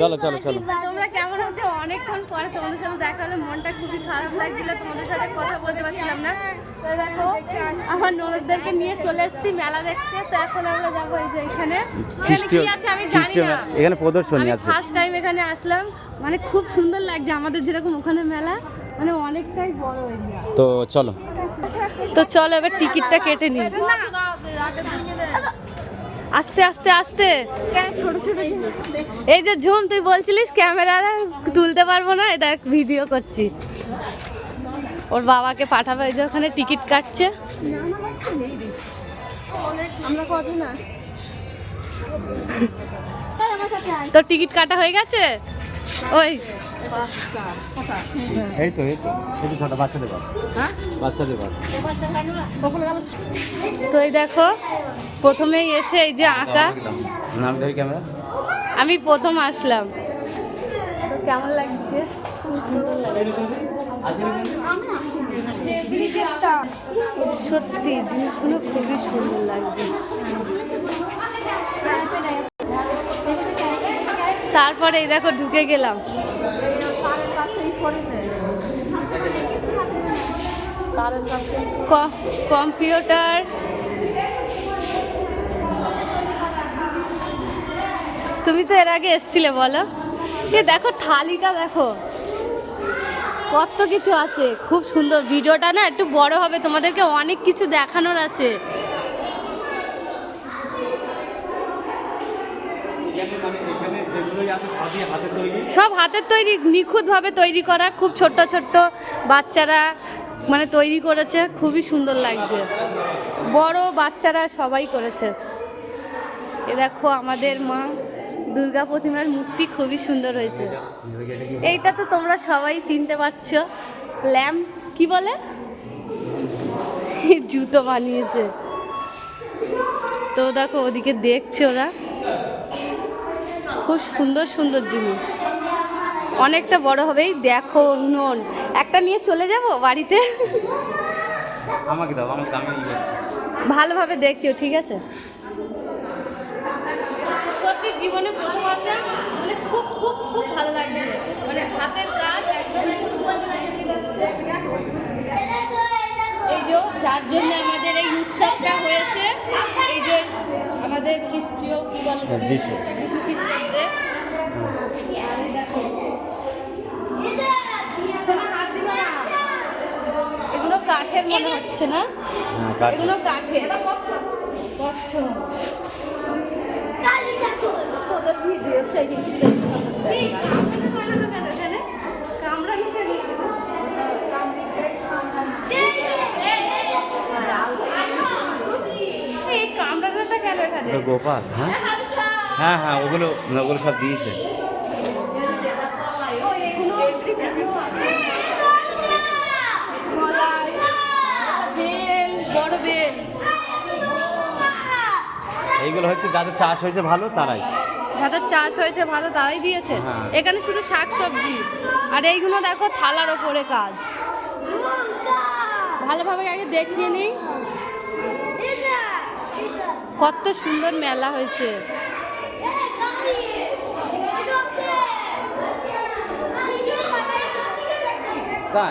চলো চলো চলো তোমরা কেমন আছো অনেকক্ষণ পরে তোমাদের সাথে দেখা হলো মনটা খুবই খারাপ লাগছিল তোমাদের সাথে কথা বলতে পারছিলাম না তো দেখো আমার ননদদেরকে নিয়ে চলে এসেছি মেলা দেখতে তো এখন আমরা যাব এই যে এখানে এখানে প্রদর্শনী আছে ফার্স্ট টাইম এখানে আসলাম মানে খুব সুন্দর লাগছে আমাদের যেরকম ওখানে মেলা মানে অনেকটাই বড় তো চলো। তো চলো এবার টিকিটটা কেটে নিই। আস্তে আস্তে আস্তে। এই যে ঝুম, তুই বলছিলিস ক্যামেরা তুলতে পারব না? এটা ভিডিও করছি। ওর বাবাকে পাঠাবে, এই যে ওখানে টিকিট কাটছে। আমরা কত না তো টিকিট কাটা হয়ে গেছে? ওই এই তো এই তো। এই তো ছোট বাচ্চাদের বাস। হ্যাঁ? বাচ্চাদের বাস। তো এই দেখো প্রথমেই এসে এই যে আঁকা। নাম ধরি ক্যামেরা। আমি প্রথম আসলাম। কেমন লাগছে? সত্যি জিনিসগুলো খুবই সুন্দর লাগছে। তারপরে এই দেখো ঢুকে গেলাম। কম্পিউটার। তুমি তো এর আগে এসছিলে, বলো। এ দেখো, থালিটা দেখো। কত কিছু আছে, খুব সুন্দর। ভিডিওটা না একটু বড় হবে, তোমাদেরকে অনেক কিছু দেখানোর আছে। সব হাতের তৈরি, নিখুঁতভাবে তৈরি করা, খুব ছোট্ট ছোট্ট বাচ্চারা মানে তৈরি করেছে, খুবই সুন্দর লাগছে। বড় বাচ্চারা সবাই করেছে। এ দেখো আমাদের মা দুর্গা প্রতিমার মূর্তি খুবই সুন্দর হয়েছে। এইটা তো তোমরা সবাই চিনতে পারছ। ল্যাম্প, কি বলে? জুতো বানিয়েছে। তো দেখো ওদিকে দেখছে ওরা। খুব সুন্দর সুন্দর জিনিস। অনেকটা বড় হবেই দেখো উনুন একটা নিয়ে চলে যাব বাড়িতে? আমাকে দাও আমাকে আমি ভালোভাবে দেখিও ঠিক আছে? সত্যি জীবনে প্রথম আসা মানে খুব খুব খুব ভালো লাগছে। মানে হাতের কাজ একদম এই যে যার জন্য আমাদের এই উৎসবটা হয়েছে এই যে আমাদের খ্রিস্টীয় কি বলে? হ্যাঁ, যিশু। যিশু খ্রিস্টানদের শোনা, হাত দিবা না। এগুলো কাঠের মনে হচ্ছে না? হ্যাঁ এগুলো কাঠের। গোপাল হ্যাঁ? হ্যাঁ হ্যাঁ ওগুলো ওগুলো সব দিয়েছে ও, এগুলো এগুলো আছে। কলাই, বেল, বড় বেল। এইগুলো হচ্ছে যাদের চাষ হয়েছে ভালো তারাই। যাদের চাষ হয়েছে ভালো তারাই দিয়েছে। হ্যাঁ। এখানে শুধু শাক সবজি আর এইগুলো দেখো থালার ওপরে কাজ। ভালোভাবে আগে দেখিয়ে নিই। কত সুন্দর মেলা হয়েছে।